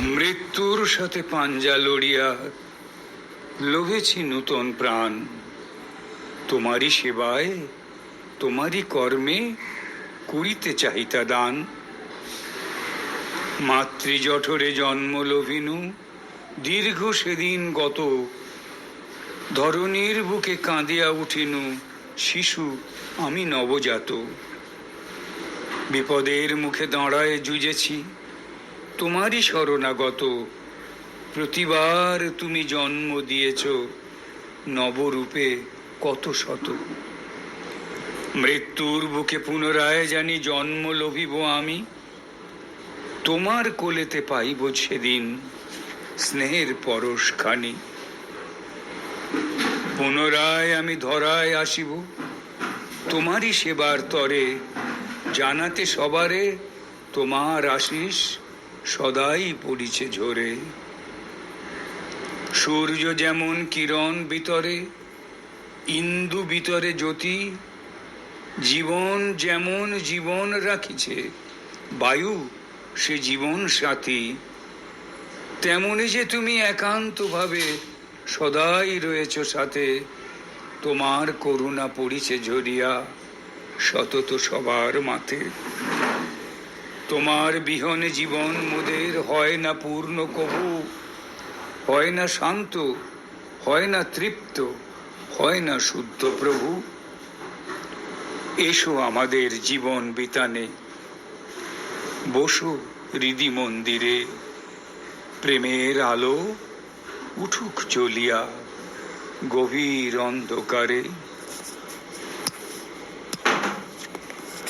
মৃত্যুর সাথে পাঞ্জা লড়িয়া লোভেছি নূতন প্রাণ। তোমারই সেবায়, তোমারই কর্মে করিতে চাহিতা দান। মাতৃজঠরে জন্ম লোভিনু, দীর্ঘ সেদিন গত ধরণীর বুকে কাঁদিয়া উঠিনু শিশু আমি নবজাত। বিপদের মুখে দাঁড়ায় জুজেছি তোমারই শরণাগত। প্রতিবার তুমি জন্ম দিয়েছ, নবরূপে কত শত। মৃত্যুর বুকে পুনরায় জানি জন্ম লভিব আমি। তোমার কোলেতে পাইব সেদিন স্নেহের পরশ খানি পুনরায় আমি ধরায় আসিব, তোমারই সেবার তরে, জানাতে সবারে তোমার আশিস সদাই পড়িছে ঝরে। সূর্য যেমন কিরণ ভিতরে ইন্দু ভিতরে জ্যোতি, জীবন যেমন জীবন রাখিছে, বায়ু সে জীবন সাথী। তেমনি যে তুমি একান্তভাবে সদাই রয়েছ সাথে, তোমার করুণা পড়িছে ঝরিয়া, সতত সবার মাথে তোমার বিহন জীবন মোদের হয় না পূর্ণ কবু, হয় না শান্ত, হয় না তৃপ্ত, হয় না শুদ্ধ প্রভু। এসো আমাদের জীবন বিতানে, বসো হৃদি মন্দিরে, প্রেমের আলো উঠুক চলিয়া গভীর অন্ধকারে।